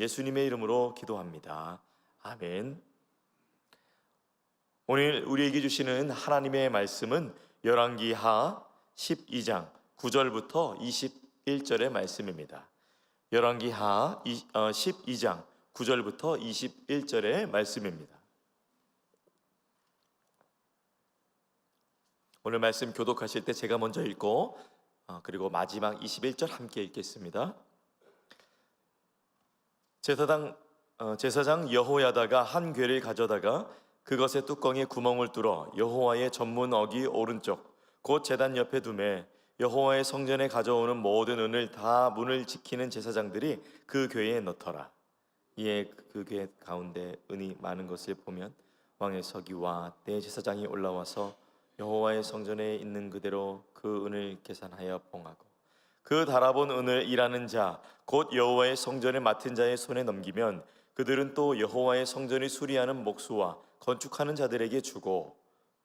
예수님의 이름으로 기도합니다. 아멘. 오늘 우리에게 주시는 하나님의 말씀은 열왕기하 12장 9절부터 21절의 말씀입니다. 열왕기하 12장 9절부터 21절의 말씀입니다. 오늘 말씀 교독하실 때 제가 먼저 읽고 어, 그리고 마지막 21절 함께 읽겠습니다. 제사장 어, 제사장 여호야다가 한 괴를 가져다가 그것의 뚜껑에 구멍을 뚫어 여호와의 전문 어기 오른쪽 곧 제단 옆에 두매 여호와의 성전에 가져오는 모든 은을 다 문을 지키는 제사장들이 그 괴에 넣더라. 이에 그괴 가운데 은이 많은 것을 보면 왕의 서기와 대제사장이 올라와서 여호와의 성전에 있는 그대로 그 은을 계산하여 봉하고 그 달아본 은을 일하는 자 곧 여호와의 성전을 맡은 자의 손에 넘기면 그들은 또 여호와의 성전을 수리하는 목수와 건축하는 자들에게 주고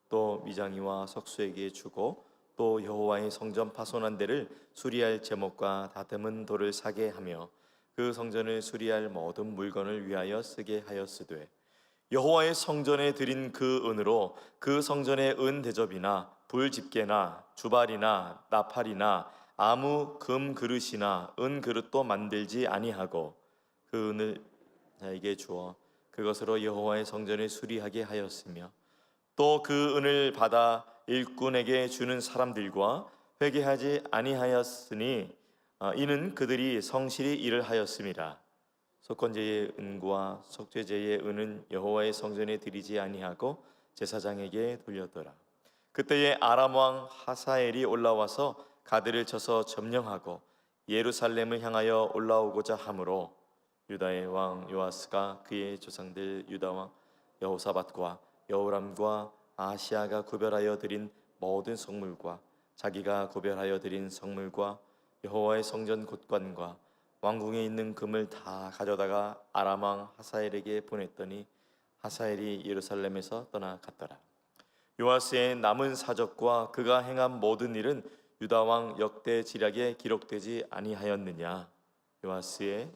또 미장이와 석수에게 주고 또 여호와의 성전 파손한 데를 수리할 제목과 다듬은 돌을 사게 하며 그 성전을 수리할 모든 물건을 위하여 쓰게 하였으되 여호와의 성전에 드린 그 은으로 그 성전의 은 대접이나 불 집게나 주발이나 나팔이나 아무 금 그릇이나 은 그릇도 만들지 아니하고 그 은을 자에게 주어 그것으로 여호와의 성전을 수리하게 하였으며 또 그 은을 받아 일꾼에게 주는 사람들과 회개하지 아니하였으니 아, 이는 그들이 성실히 일을 하였음이라 속건제의 은과 속죄제의 은은 여호와의 성전에 드리지 아니하고 제사장에게 돌렸더라. 그때에 아람 왕 하사엘이 올라와서 가드를 쳐서 점령하고 예루살렘을 향하여 올라오고자 하므로 유다의 왕 요아스가 그의 조상들 유다 왕 여호사밧과 여호람과 아시아가 구별하여 드린 모든 성물과 자기가 구별하여 드린 성물과 여호와의 성전 곳관과 왕궁에 있는 금을 다 가져다가 아람 왕 하사엘에게 보냈더니 하사엘이 예루살렘에서 떠나갔더라. 요아스의 남은 사적과 그가 행한 모든 일은 유다 왕 역대 지략에 기록되지 아니하였느냐? 요아스의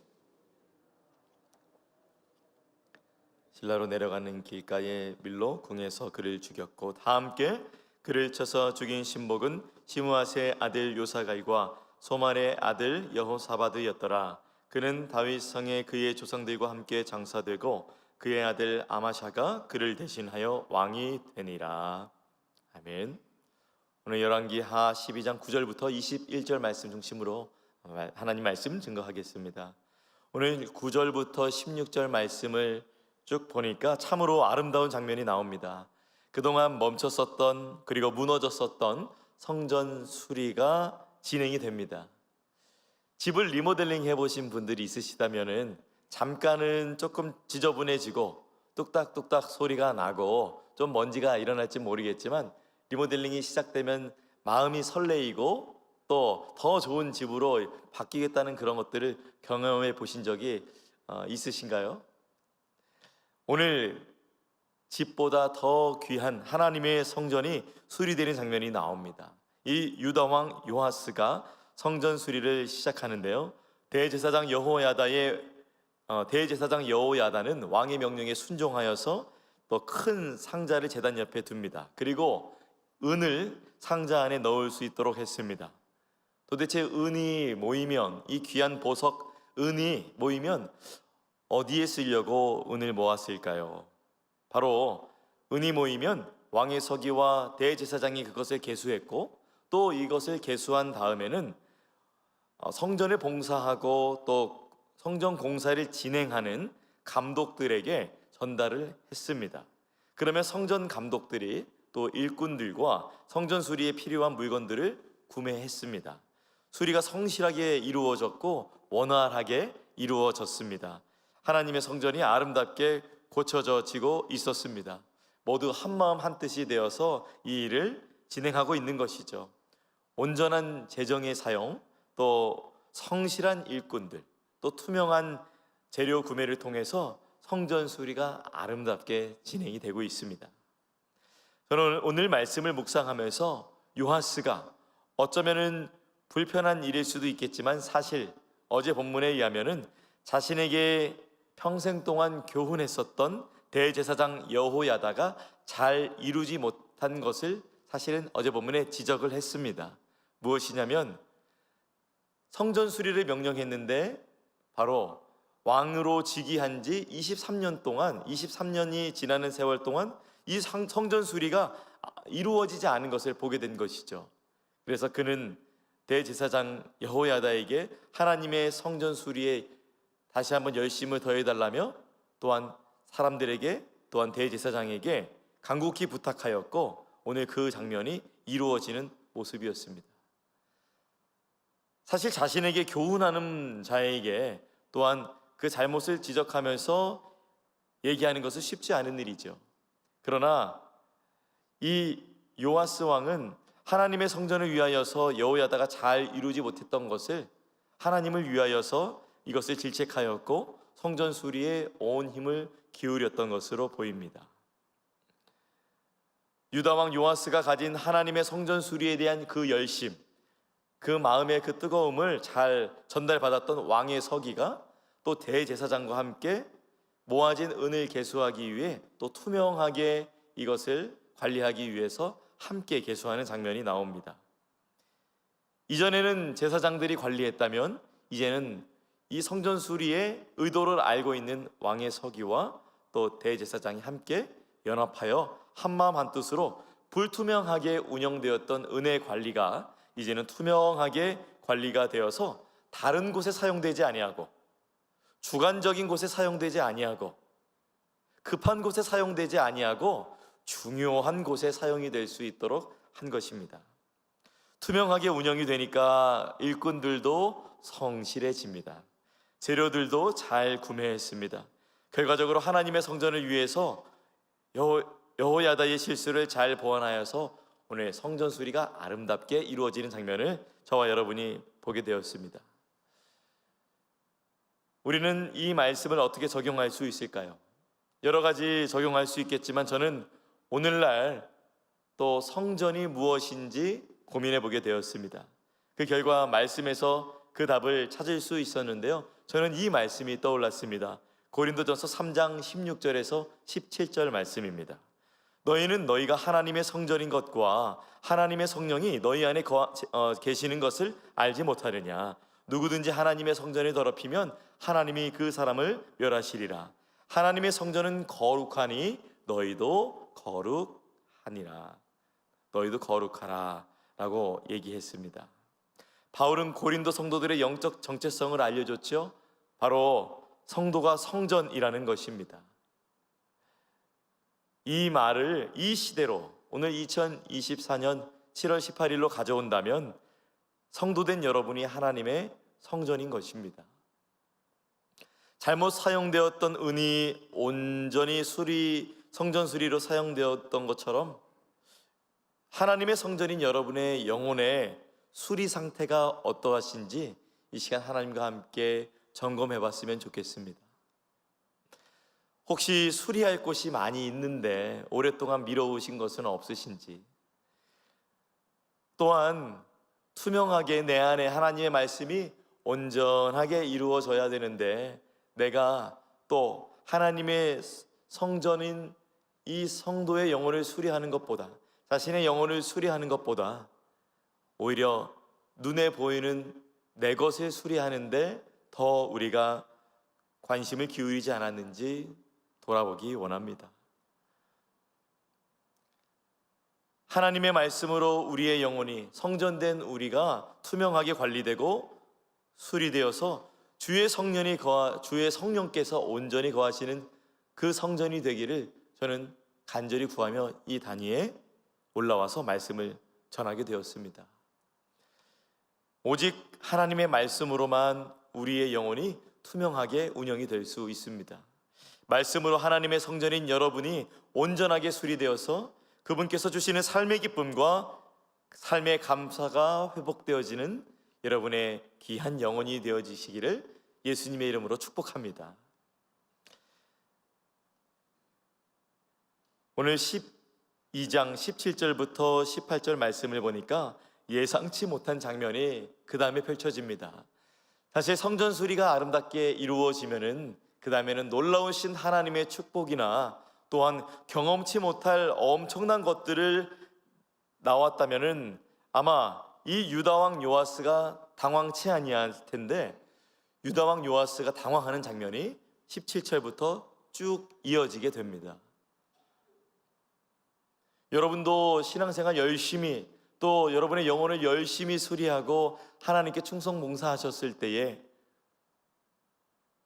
신라로 내려가는 길가에 밀로 궁에서 그를 죽였고 다 함께 그를 쳐서 죽인 신복은 시므아스의 아들 요사갈과 소말의 아들 여호사바드였더라. 그는 다윗 성에 그의 조상들과 함께 장사되고 그의 아들 아마샤가 그를 대신하여 왕이 되니라. 아멘. 오늘 열왕기 하 12장 9절부터 21절 말씀 중심으로 하나님 말씀 증거하겠습니다. 오늘 9절부터 16절 말씀을 쭉 보니까 참으로 아름다운 장면이 나옵니다. 그동안 멈췄었던 그리고 무너졌었던 성전 수리가 진행이 됩니다. 집을 리모델링 해보신 분들이 있으시다면은 잠깐은 조금 지저분해지고 뚝딱뚝딱 소리가 나고 좀 먼지가 일어날지 모르겠지만 리모델링이 시작되면 마음이 설레이고 또 더 좋은 집으로 바뀌겠다는 그런 것들을 경험해 보신 적이 어, 있으신가요? 오늘 집보다 더 귀한 하나님의 성전이 수리되는 장면이 나옵니다. 이 유다 왕 요하스가 성전 수리를 시작하는데요. 대제사장 여호야다의 어, 대제사장 여호야다는 왕의 명령에 순종하여서 또 큰 상자를 제단 옆에 둡니다. 그리고 은을 상자 안에 넣을 수 있도록 했습니다. 도대체 은이 모이면 이 귀한 보석 은이 모이면 어디에 쓰려고 은을 모았을까요? 바로 은이 모이면 왕의 서기와 대제사장이 그것을 개수했고 또 이것을 개수한 다음에는 어, 성전을 봉사하고 또 성전 공사를 진행하는 감독들에게 전달을 했습니다. 그러면 성전 감독들이 또 일꾼들과 성전 수리에 필요한 물건들을 구매했습니다. 수리가 성실하게 이루어졌고 원활하게 이루어졌습니다. 하나님의 성전이 아름답게 고쳐져지고 있었습니다. 모두 한 마음 한 뜻이 되어서 이 일을 진행하고 있는 것이죠. 온전한 재정의 사용, 또 성실한 일꾼들, 또 투명한 재료 구매를 통해서 성전 수리가 아름답게 진행이 되고 있습니다. 저는 오늘 말씀을 묵상하면서 요하스가 어쩌면은 불편한 일일 수도 있겠지만 사실 어제 본문에 의하면은 자신에게 평생 동안 교훈했었던 대제사장 여호야다가 잘 이루지 못한 것을 사실은 어제 본문에 지적을 했습니다. 무엇이냐면 성전 수리를 명령했는데 바로 왕으로 즉위한 지 23년 동안 23년이 지나는 세월 동안 이 성- 성전 수리가 이루어지지 않은 것을 보게 된 것이죠. 그래서 그는 대제사장 여호야다에게 하나님의 성전 수리에 다시 한번 열심을 더해 달라며 또한 사람들에게 또한 대제사장에게 간곡히 부탁하였고 오늘 그 장면이 이루어지는 모습이었습니다. 사실 자신에게 교훈하는 자에게 또한 그 잘못을 지적하면서 얘기하는 것은 쉽지 않은 일이죠. 그러나 이 요아스 왕은 하나님의 성전을 위하여서 여호야다가 잘 이루지 못했던 것을 하나님을 위하여서 이것을 질책하였고 성전 수리에 온 힘을 기울였던 것으로 보입니다. 유다 왕 요아스가 가진 하나님의 성전 수리에 대한 그 열심, 그 마음의 그 뜨거움을 잘 전달받았던 왕의 서기가 또 대제사장과 함께 모아진 은을 계수하기 위해 또 투명하게 이것을 관리하기 위해서 함께 계수하는 장면이 나옵니다. 이전에는 제사장들이 관리했다면 이제는 이 성전 수리의 의도를 알고 있는 왕의 서기와 또 대제사장이 함께 연합하여 한마음 한뜻으로 불투명하게 운영되었던 은혜 관리가 이제는 투명하게 관리가 되어서 다른 곳에 사용되지 아니하고 주관적인 곳에 사용되지 아니하고 급한 곳에 사용되지 아니하고 중요한 곳에 사용이 될 수 있도록 한 것입니다. 투명하게 운영이 되니까 일꾼들도 성실해집니다. 재료들도 잘 구매했습니다. 결과적으로 하나님의 성전을 위해서 여호, 여호야다의 실수를 잘 보완하여서 오늘 성전 수리가 아름답게 이루어지는 장면을 저와 여러분이 보게 되었습니다. 우리는 이 말씀을 어떻게 적용할 수 있을까요? 여러 가지 적용할 수 있겠지만 저는 오늘날 또 성전이 무엇인지 고민해 보게 되었습니다. 그 결과 말씀에서 그 답을 찾을 수 있었는데요. 저는 이 말씀이 떠올랐습니다. 고린도전서 3장 16절에서 17절 말씀입니다. 너희는 너희가 하나님의 성전인 것과 하나님의 성령이 너희 안에 거, 어, 계시는 것을 알지 못하느냐 누구든지 하나님의 성전을 더럽히면 하나님이 그 사람을 멸하시리라. 하나님의 성전은 거룩하니 너희도 거룩하니라. 너희도 거룩하라 라고 얘기했습니다. 바울은 고린도 성도들의 영적 정체성을 알려줬죠. 바로 성도가 성전이라는 것입니다. 이 말을 이 시대로 오늘 2024년 7월 18일로 가져온다면 성도된 여러분이 하나님의 성전인 것입니다. 잘못 사용되었던 은이 온전히 수리 성전 수리로 사용되었던 것처럼 하나님의 성전인 여러분의 영혼의 수리 상태가 어떠하신지 이 시간 하나님과 함께 점검해 봤으면 좋겠습니다. 혹시 수리할 곳이 많이 있는데 오랫동안 미뤄오신 것은 없으신지 또한 투명하게 내 안에 하나님의 말씀이 온전하게 이루어져야 되는데 내가 또 하나님의 성전인 이 성도의 영혼을 수리하는 것보다 자신의 영혼을 수리하는 것보다 오히려 눈에 보이는 내 것을 수리하는데 더 우리가 관심을 기울이지 않았는지 돌아보기 원합니다. 하나님의 말씀으로 우리의 영혼이 성전된 우리가 투명하게 관리되고 수리되어서 주의 성령이 거하, 주의 성령께서 온전히 거하시는 그 성전이 되기를 저는 간절히 구하며 이 단위에 올라와서 말씀을 전하게 되었습니다. 오직 하나님의 말씀으로만 우리의 영혼이 투명하게 운영이 될 수 있습니다. 말씀으로 하나님의 성전인 여러분이 온전하게 수리되어서 그분께서 주시는 삶의 기쁨과 삶의 감사가 회복되어지는 여러분의 귀한 영혼이 되어지시기를 예수님의 이름으로 축복합니다. 오늘 12장 17절부터 18절 말씀을 보니까 예상치 못한 장면이 그 다음에 펼쳐집니다. 사실 성전 수리가 아름답게 이루어지면은 그 다음에는 놀라우신 하나님의 축복이나 또한 경험치 못할 엄청난 것들을 나왔다면은 아마 이 유다 왕 요아스가 당황치 아니할 텐데 유다 왕 요아스가 당황하는 장면이 17절부터 쭉 이어지게 됩니다. 여러분도 신앙생활 열심히 또 여러분의 영혼을 열심히 수리하고 하나님께 충성 봉사하셨을 때에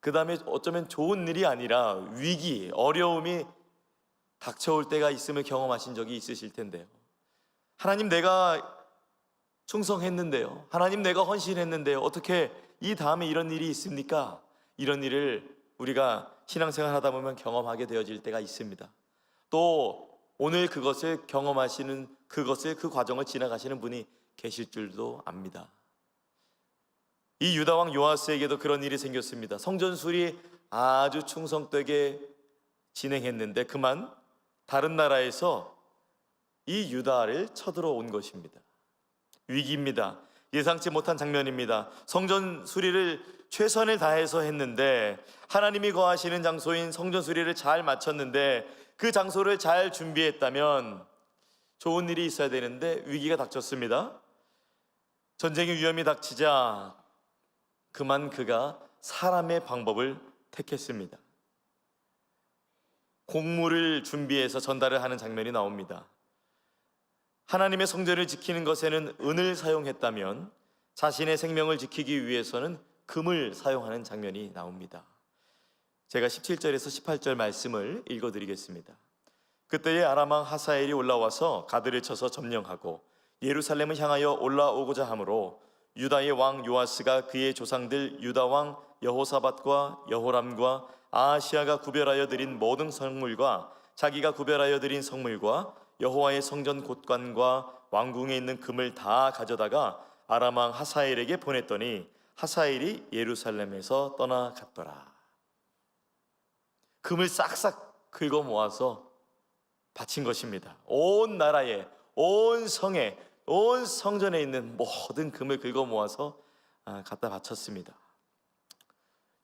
그 다음에 어쩌면 좋은 일이 아니라 위기, 어려움이 닥쳐올 때가 있음을 경험하신 적이 있으실 텐데요. 하나님 내가 충성했는데요. 하나님 내가 헌신했는데요. 어떻게 이 다음에 이런 일이 있습니까? 이런 일을 우리가 신앙생활 하다 보면 경험하게 되어질 때가 있습니다. 또 오늘 그것을 경험하시는 그것을 그 과정을 지나가시는 분이 계실 줄도 압니다. 이 유다 왕 요아스에게도 그런 일이 생겼습니다. 성전 수리 아주 충성되게 진행했는데 그만 다른 나라에서 이 유다를 쳐들어온 것입니다. 위기입니다. 예상치 못한 장면입니다. 성전 수리를 최선을 다해서 했는데 하나님이 거하시는 장소인 성전 수리를 잘 마쳤는데 그 장소를 잘 준비했다면 좋은 일이 있어야 되는데 위기가 닥쳤습니다. 전쟁의 위험이 닥치자 그만 그가 사람의 방법을 택했습니다. 공물을 준비해서 전달을 하는 장면이 나옵니다. 하나님의 성전을 지키는 것에는 은을 사용했다면 자신의 생명을 지키기 위해서는 금을 사용하는 장면이 나옵니다. 제가 17절에서 18절 말씀을 읽어 드리겠습니다. 그때에 아람왕 하사엘이 올라와서 가드를 쳐서 점령하고 예루살렘을 향하여 올라오고자 하므로 유다의 왕 요아스가 그의 조상들 유다 왕 여호사밧과 여호람과 아하시아가 구별하여 드린 모든 성물과 자기가 구별하여 드린 성물과 여호와의 성전 곳간과 왕궁에 있는 금을 다 가져다가 아람 왕 하사엘에게 보냈더니 하사엘이 예루살렘에서 떠나갔더라. 금을 싹싹 긁어 모아서 바친 것입니다. 온 나라에, 온 성에, 온 성전에 있는 모든 금을 긁어 모아서 아, 갖다 바쳤습니다.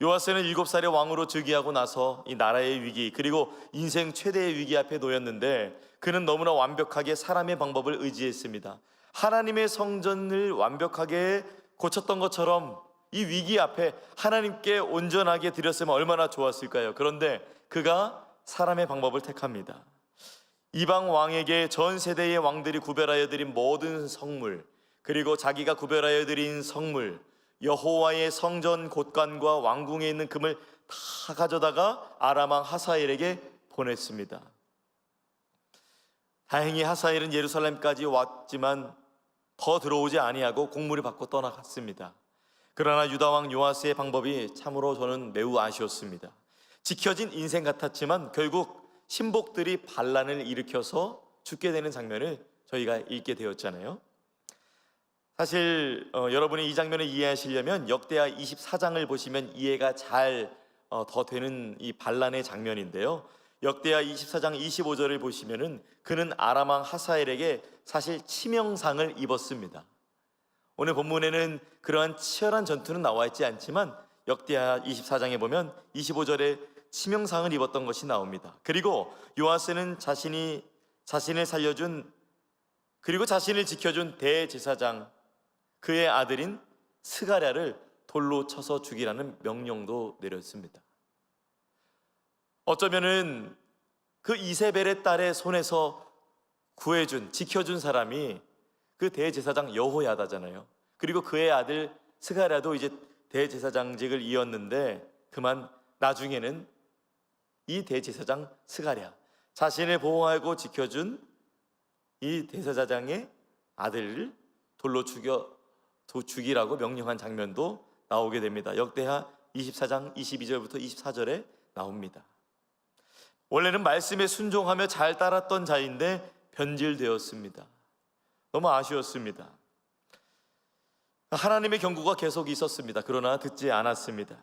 요아스는 일곱 살에 왕으로 즉위하고 나서 이 나라의 위기 그리고 인생 최대의 위기 앞에 놓였는데 그는 너무나 완벽하게 사람의 방법을 의지했습니다. 하나님의 성전을 완벽하게 고쳤던 것처럼 이 위기 앞에 하나님께 온전하게 드렸으면 얼마나 좋았을까요? 그런데 그가 사람의 방법을 택합니다. 이방 왕에게 전 세대의 왕들이 구별하여 드린 모든 성물 그리고 자기가 구별하여 드린 성물 여호와의 성전 곳간과 왕궁에 있는 금을 다 가져다가 아람왕 하사엘에게 보냈습니다. 다행히 하사엘은 예루살렘까지 왔지만 더 들어오지 아니하고 공물을 받고 떠나갔습니다. 그러나 유다 왕 요아스의 방법이 참으로 저는 매우 아쉬웠습니다. 지켜진 인생 같았지만 결국 신복들이 반란을 일으켜서 죽게 되는 장면을 저희가 읽게 되었잖아요. 사실 어, 여러분이 이 장면을 이해하시려면 역대하 24장을 보시면 이해가 잘더 되는 이 반란의 장면인데요. 역대하 24장 25절을 보시면은 그는 아람왕 하사엘에게 사실 치명상을 입었습니다. 오늘 본문에는 그러한 치열한 전투는 나와 있지 않지만 역대하 24장에 보면 25절에 치명상을 입었던 것이 나옵니다. 그리고 요아스는 자신이 자신을 살려준 그리고 자신을 지켜준 대제사장 그의 아들인 스가랴를 돌로 쳐서 죽이라는 명령도 내렸습니다. 어쩌면은 그 이세벨의 딸의 손에서 구해준, 지켜준 사람이 그 대제사장 여호야다잖아요. 그리고 그의 아들 스가랴도 이제 대제사장직을 이었는데 그만 나중에는 이 대제사장 스가랴 자신을 보호하고 지켜준 이 대제사장의 아들을 돌로 죽여 죽이라고 명령한 장면도 나오게 됩니다. 역대하 24장 22절부터 24절에 나옵니다. 원래는 말씀에 순종하며 잘 따랐던 자인데 변질되었습니다. 너무 아쉬웠습니다. 하나님의 경고가 계속 있었습니다. 그러나 듣지 않았습니다.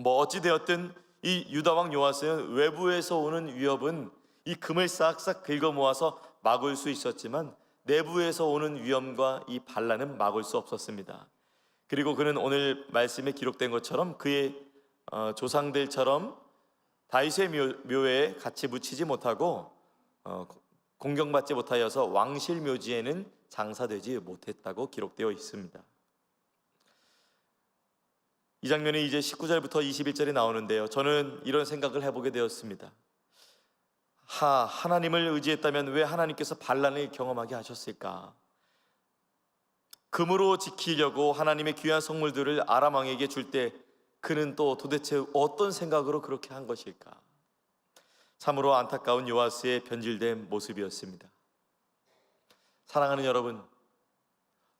뭐 어찌 되었든 이 유다 왕 요아스는 외부에서 오는 위협은 이 금을 싹싹 긁어 모아서 막을 수 있었지만 내부에서 오는 위험과 이 반란은 막을 수 없었습니다. 그리고 그는 오늘 말씀에 기록된 것처럼 그의 어, 조상들처럼 다윗의 묘, 묘에 같이 묻히지 못하고 어, 공경받지 못하여서 왕실 묘지에는 장사되지 못했다고 기록되어 있습니다. 이 장면이 이제 19절부터 21절에 나오는데요. 저는 이런 생각을 해보게 되었습니다. 하 하나님을 의지했다면 왜 하나님께서 반란을 경험하게 하셨을까? 금으로 지키려고 하나님의 귀한 성물들을 아람 왕에게 줄 때 그는 또 도대체 어떤 생각으로 그렇게 한 것일까? 참으로 안타까운 요아스의 변질된 모습이었습니다. 사랑하는 여러분,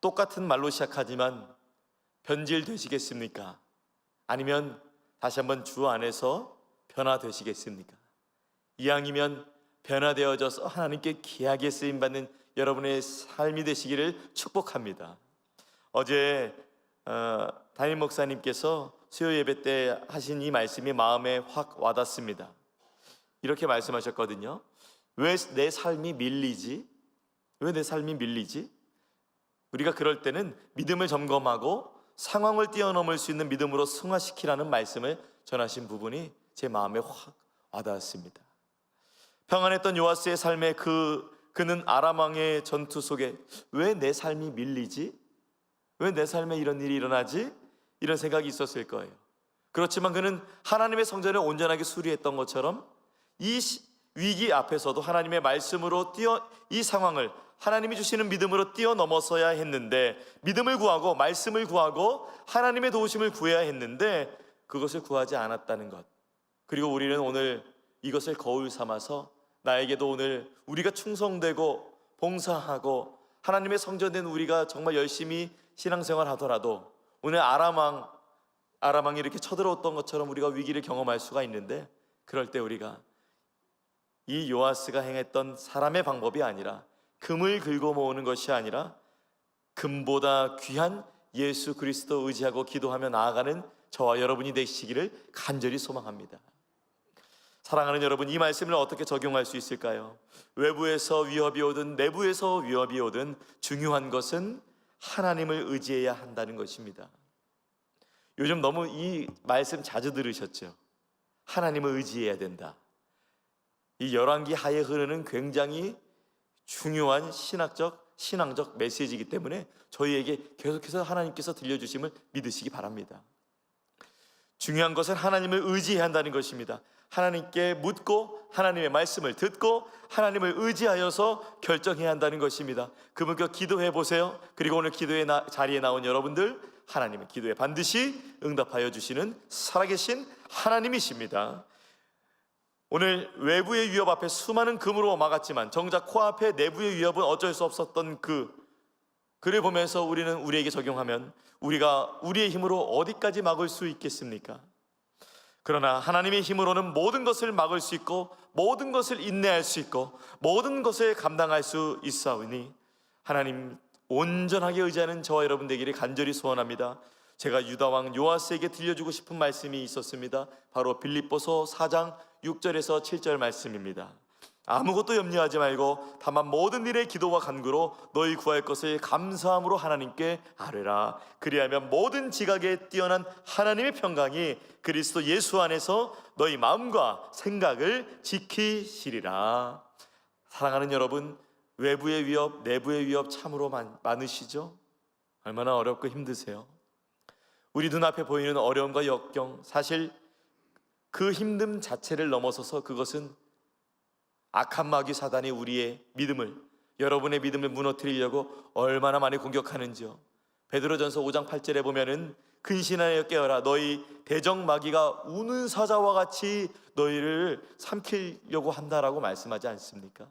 똑같은 말로 시작하지만 변질되시겠습니까? 아니면 다시 한번 주 안에서 변화되시겠습니까? 이왕이면 변화되어져서 하나님께 귀하게 쓰임 받는 여러분의 삶이 되시기를 축복합니다. 어제 어, 담임 목사님께서 수요 예배 때 하신 이 말씀이 마음에 확 와닿습니다. 이렇게 말씀하셨거든요. 왜 내 삶이 밀리지? 왜 내 삶이 밀리지? 우리가 그럴 때는 믿음을 점검하고 상황을 뛰어넘을 수 있는 믿음으로 승화시키라는 말씀을 전하신 부분이 제 마음에 확 와닿았습니다. 평안했던 요아스의 삶에 그 그는 아람 왕의 전투 속에 왜 내 삶이 밀리지? 왜 내 삶에 이런 일이 일어나지? 이런 생각이 있었을 거예요. 그렇지만 그는 하나님의 성전을 온전하게 수리했던 것처럼 이 시- 위기 앞에서도 하나님의 말씀으로 뛰어 이 상황을 하나님이 주시는 믿음으로 뛰어넘어서야 했는데 믿음을 구하고 말씀을 구하고 하나님의 도우심을 구해야 했는데 그것을 구하지 않았다는 것. 그리고 우리는 오늘 이것을 거울 삼아서 나에게도 오늘 우리가 충성되고 봉사하고 하나님의 성전된 우리가 정말 열심히 신앙생활 하더라도 오늘 아람왕 아람왕이 이렇게 쳐들어왔던 것처럼 우리가 위기를 경험할 수가 있는데 그럴 때 우리가 이 요아스가 행했던 사람의 방법이 아니라 금을 긁어 모으는 것이 아니라 금보다 귀한 예수 그리스도 의지하고 기도하며 나아가는 저와 여러분이 되시기를 간절히 소망합니다. 사랑하는 여러분, 이 말씀을 어떻게 적용할 수 있을까요? 외부에서 위협이 오든 내부에서 위협이 오든 중요한 것은 하나님을 의지해야 한다는 것입니다. 요즘 너무 이 말씀 자주 들으셨죠? 하나님을 의지해야 된다. 이 열왕기 하에 흐르는 굉장히 중요한 신학적 신앙적 메시지이기 때문에 저희에게 계속해서 하나님께서 들려주심을 믿으시기 바랍니다. 중요한 것은 하나님을 의지해야 한다는 것입니다. 하나님께 묻고 하나님의 말씀을 듣고 하나님을 의지하여서 결정해야 한다는 것입니다. 그분께 기도해 보세요. 그리고 오늘 기도의 나- 자리에 나온 여러분들 하나님은 기도에 반드시 응답하여 주시는 살아계신 하나님이십니다. 오늘 외부의 위협 앞에 수많은 금으로 막았지만 정작 코앞에 내부의 위협은 어쩔 수 없었던 그 그를 보면서 우리는 우리에게 적용하면 우리가 우리의 힘으로 어디까지 막을 수 있겠습니까? 그러나 하나님의 힘으로는 모든 것을 막을 수 있고 모든 것을 인내할 수 있고 모든 것을 감당할 수 있사오니 하나님 온전하게 의지하는 저와 여러분 되기를 간절히 소원합니다. 제가 유다 왕 요아스에게 들려주고 싶은 말씀이 있었습니다. 바로 빌립보서 4장 6절에서 7절 말씀입니다. 아무것도 염려하지 말고 다만 모든 일에 기도와 간구로 너희 구할 것을 감사함으로 하나님께 아뢰라. 그리하면 모든 지각에 뛰어난 하나님의 평강이 그리스도 예수 안에서 너희 마음과 생각을 지키시리라. 사랑하는 여러분, 외부의 위협, 내부의 위협 참으로 많, 많으시죠? 얼마나 어렵고 힘드세요? 우리 눈앞에 보이는 어려움과 역경, 사실 그 힘듦 자체를 넘어서서 그것은 악한 마귀 사단이 우리의 믿음을 여러분의 믿음을 무너뜨리려고 얼마나 많이 공격하는지요. 베드로전서 5장 8절에 보면은 근신하여 깨어라 너희 대적 마귀가 우는 사자와 같이 너희를 삼키려고 한다라고 말씀하지 않습니까?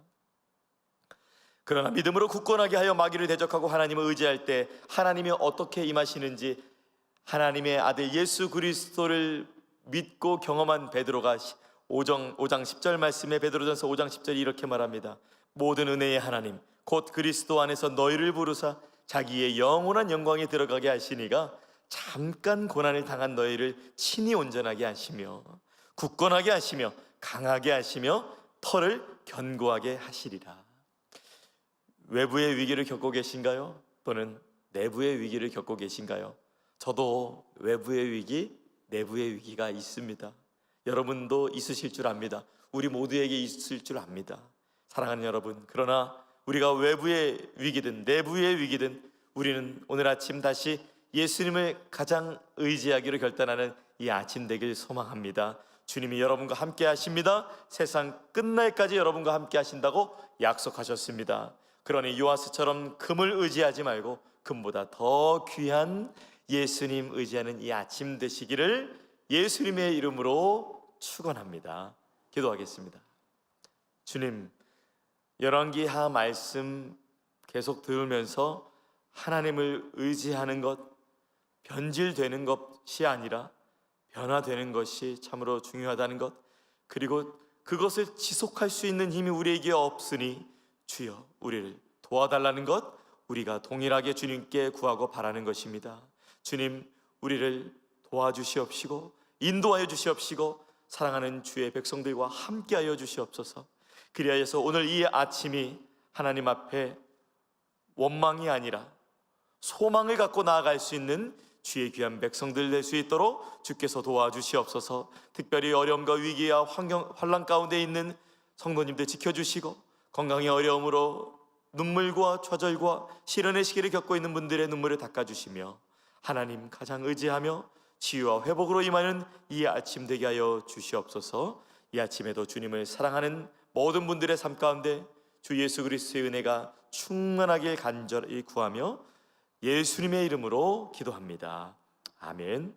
그러나 믿음으로 굳건하게 하여 마귀를 대적하고 하나님을 의지할 때 하나님이 어떻게 임하시는지 하나님의 아들 예수 그리스도를 믿고 경험한 베드로가 5장, 5장 10절 말씀에 베드로전서 5장 10절이 이렇게 말합니다. 모든 은혜의 하나님 곧 그리스도 안에서 너희를 부르사 자기의 영원한 영광에 들어가게 하시니가 잠깐 고난을 당한 너희를 친히 온전하게 하시며 굳건하게 하시며 강하게 하시며 털을 견고하게 하시리라. 외부의 위기를 겪고 계신가요? 또는 내부의 위기를 겪고 계신가요? 저도 외부의 위기, 내부의 위기가 있습니다. 여러분도 있으실 줄 압니다. 우리 모두에게 있을 줄 압니다. 사랑하는 여러분, 그러나 우리가 외부의 위기든 내부의 위기든 우리는 오늘 아침 다시 예수님을 가장 의지하기로 결단하는 이 아침 되길 소망합니다. 주님이 여러분과 함께 하십니다. 세상 끝날까지 여러분과 함께 하신다고 약속하셨습니다. 그러니 요아스처럼 금을 의지하지 말고 금보다 더 귀한 예수님 의지하는 이 아침 되시기를 예수님의 이름으로 축원합니다. 기도하겠습니다. 주님, 열왕기하 말씀 계속 들으면서 하나님을 의지하는 것, 변질되는 것이 아니라 변화되는 것이 참으로 중요하다는 것, 그리고 그것을 지속할 수 있는 힘이 우리에게 없으니 주여 우리를 도와달라는 것, 우리가 동일하게 주님께 구하고 바라는 것입니다. 주님, 우리를 도와주시옵시고 인도하여 주시옵시고 사랑하는 주의 백성들과 함께하여 주시옵소서. 그리하여서 오늘 이 아침이 하나님 앞에 원망이 아니라 소망을 갖고 나아갈 수 있는 주의 귀한 백성들 될 수 있도록 주께서 도와주시옵소서. 특별히 어려움과 위기와 환경 환란 가운데 있는 성도님들 지켜주시고 건강의 어려움으로 눈물과 좌절과 시련의 시기를 겪고 있는 분들의 눈물을 닦아주시며 하나님 가장 의지하며 치유와 회복으로 임하는 이 아침 되게 하여 주시옵소서. 이 아침에도 주님을 사랑하는 모든 분들의 삶 가운데 주 예수 그리스도의 은혜가 충만하게 간절히 구하며 예수님의 이름으로 기도합니다. 아멘.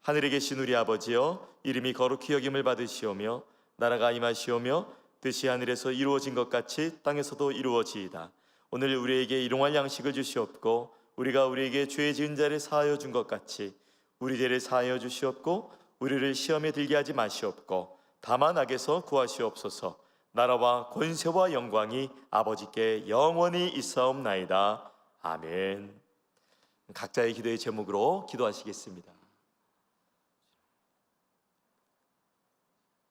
하늘에 계신 우리 아버지여 이름이 거룩히 여김을 받으시오며 나라가 임하시오며 뜻이 하늘에서 이루어진 것 같이 땅에서도 이루어지이다. 오늘 우리에게 일용할 양식을 주시옵고 우리가 우리에게 죄 지은 자를 사하여 준 것 같이 우리 죄를 사하여 주시옵고 우리를 시험에 들게 하지 마시옵고 다만 악에서 구하시옵소서. 나라와 권세와 영광이 아버지께 영원히 있사옵나이다. 아멘. 각자의 기도의 제목으로 기도하시겠습니다.